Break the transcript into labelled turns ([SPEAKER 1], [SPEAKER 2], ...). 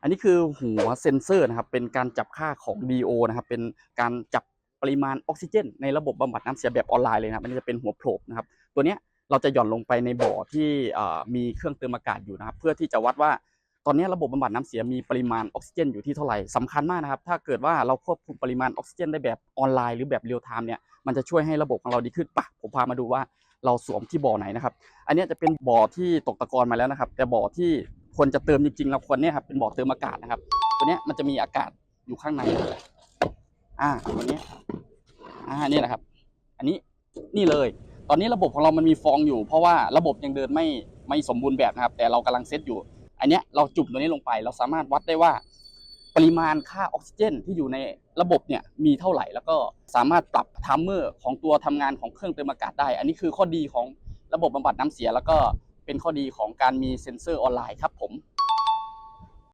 [SPEAKER 1] อันนี้คือหัวเซ็นเซอร์นะครับ เป็นการจับค่าของ DO นะครับ เป็นการจับปริมาณออกซิเจน ในระบบบำบัดน้ำเสียแบบออนไลน์เลยนะครับอันนี้จะเป็นหัวโผล่นะครับ ตัวเนี้ยเราจะหย่อนลงไปในบ่อที่มีเครื่องเติมอากาศอยู่นะครับ เพื่อที่จะวัดว่าตอนนี้ระบบบำบัดน้ำเสียมีปริมาณออกซิเจนอยู่ที่เท่าไหร่สำคัญมากนะครับ ถ้าเกิดว่าเราควบคุมปริมาณออกซิเจนได้แบบออนไลน์หรือแบบเรียลไทม์เนี่ยมันจะช่วยให้ระบบของเราดีขึ้นปะผมพามาดูว่าเราสวมที่บ่อไหนนะครับ อันนี้จะเป็นบ่อที่ตกตะกอนมาแล้วนะครับ แต่บ่อที่ ควรจะเติมจริงๆเราควรเนี่ยครับเป็นบ่อเติมอากาศนะครับ ตัวเนี้ยมันจะมีอากาศอยู่ข้างในอ่าตัวเนี้ยอ่านี่นะครับ อันนี้นี่เลย ตอนนี้ระบบของเรามันมีฟองอยู่ เพราะว่าระบบยังเดินไม่ไม่สมบูรณ์แบบนะครับ แต่เรากำลังเซตอยู่ อันเนี้ยเราจุ่มตัวนี้ลงไป เราสามารถวัดได้ว่าปริมาณค่าออกซิเจนที่อยู่ในระบบเนี่ยมีเท่าไหร่ แล้วก็สามารถปรับไทม์เมอร์ของตัวทำงานของเครื่องเติมอากาศได้ อันนี้คือข้อดีของระบบบำบัดน้ำเสียแล้วก็ เป็นข้อดีของการมีเซ็นเซอร์ออนไลน์ครับผม